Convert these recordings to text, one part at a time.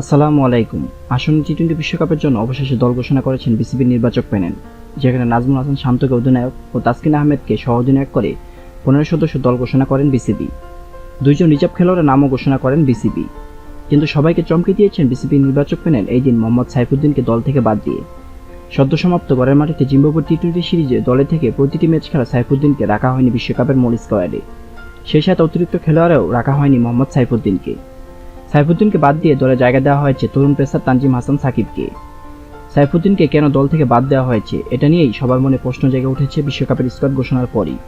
আসসালামু আলাইকুম। আসন্ন টি টোয়েন্টি বিশ্বকাপের জন্য অবশেষে দল ঘোষণা করেছেন বিসিবির নির্বাচক প্যানেল, যেখানে নাজমুল হাসান শান্তকে অধিনায়ক ও তাসকিন আহমেদকে সহ অধিনায়ক করে পনেরো সদস্য দল ঘোষণা করেন বিসিবি। দুইজন রিজার্ভ খেলোয়াড়ের নামও ঘোষণা করেন বিসিবি। কিন্তু সবাইকে চমকে দিয়েছেন বিসিবি নির্বাচক প্যানেল এই দিন মোহাম্মদ সাইফুদ্দিনকে দল থেকে বাদ দিয়ে। সদ্য সমাপ্ত ঘরের মাটিতে জিম্বাবুর টি টোয়েন্টি সিরিজে দলে থেকে প্রতিটি ম্যাচ খেলা সাইফুদ্দিনকে রাখা হয়নি বিশ্বকাপের মূল স্কোয়াডে। সেই সাথে অতিরিক্ত খেলোয়াড়েও রাখা হয়নি মোহাম্মদ সাইফুদ্দিনকে। সাইফুদ্দিনকে বাদ দিয়ে দলে জায়গা দেওয়া হয়েছে তরুণ পেসার তানজিম হাসান সাকিবকে। সাইফুদ্দিনকে কেন দল থেকে বাদ দেওয়া হয়েছে, এটা নিয়েই সবার মনে প্রশ্ন জেগে উঠেছে বিশ্বকাপের স্কোয়াড ঘোষণার পরই।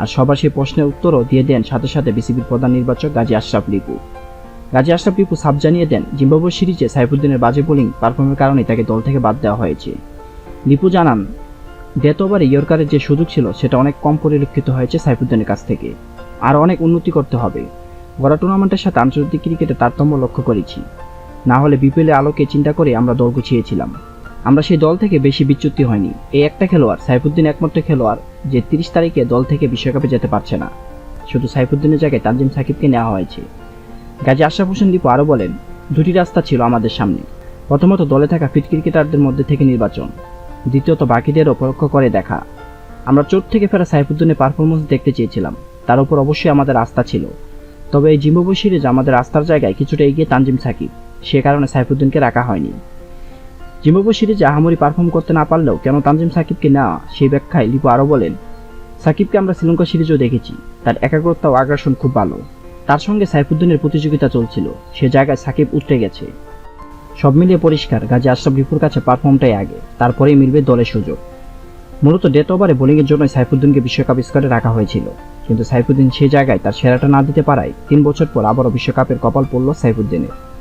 আর সবার সেই প্রশ্নের উত্তরও দিয়ে দেন সাথে সাথে বিসিবির প্রধান নির্বাচক গাজী আশরাফ লিপু গাজী আশরাফ লিপু সাব জানিয়ে দেন জিম্বাবু সিরিজে সাইফুদ্দিনের বাজে বোলিং পারফর্মের কারণে তাকে দল থেকে বাদ দেওয়া হয়েছে। লিপু জানান ডেথ ওভারে ইয়র্কারের যে সুযোগ ছিল, সেটা অনেক কম পরিলক্ষিত হয়েছে সাইফুদ্দিনের কাছ থেকে। আর অনেক উন্নতি করতে হবে। গড়া টুর্নামেন্টের সাথে আন্তর্জাতিক ক্রিকেটে তারতম্য লক্ষ্য করেছি। না হলে বিপিএলের আলোকে চিন্তা করে আমরা দল গুছিয়েছিলাম। আমরা সেই দল থেকে বেশি বিচ্যুতি হয়নি। এই একটা খেলোয়াড়, সাইফুদ্দিন একমাত্র খেলোয়াড়, যে তিরিশ তারিখে দল থেকে বিশ্বকাপে যেতে পারছে না। শুধু সাইফুদ্দিনের জায়গায় তানজিম সাকিবকে নেওয়া হয়েছে। গাজী আশরাফ হোসেন দীপু আরও বলেন, দুটি রাস্তা ছিল আমাদের সামনে। প্রথমত, দলে থাকা ফিট ক্রিকেটারদের মধ্যে থেকে নির্বাচন। দ্বিতীয়ত বাকিদেরও পরোক্ষ করে দেখা। আমরা চোট থেকে ফেরা সাইফুদ্দিনের পারফরমেন্স দেখতে চেয়েছিলাম। তার উপর অবশ্যই আমাদের আস্থা ছিল। তবে এই জিম্বাবু সিরিজ আমাদের আস্থার জায়গায় কিছুটা এগিয়ে তানজিম সাকিব। সে কারণে সাইফুদ্দিনকে রাখা হয়নি। জিম্বাবু সিরিজে আহামরি পারফর্ম করতে না পারলেও কেন তানজিম সাকিবকে নেওয়া সেই ব্যাখ্যায় লিপু আরও বলেন, সাকিবকে আমরা শ্রীলঙ্কা সিরিজও দেখেছি। তার একাগ্রতা ও আগ্রাসন খুব ভালো। তার সঙ্গে সাইফুদ্দিনের প্রতিযোগিতা চলছিল। সে জায়গায় সাকিব উঠে গেছে। সব মিলিয়ে পরিষ্কার, গাজী আশরাফ লিপুর কাছে পারফর্মটাই আগে। তারপরেই মিলবে দলের সুযোগ। মূলত ডেথ ওভারে বোলিংয়ের জন্য সাইফুদ্দিনকে বিশ্বকাপ স্কোয়াডে রাখা হয়েছিল। কিন্তু সাইফুদ্দিন সেই জায়গায় তার সেরাটা না দিতে পারায় তিন বছর পর আবারও বিশ্বকাপের কপাল পড়ল সাইফুদ্দিনের।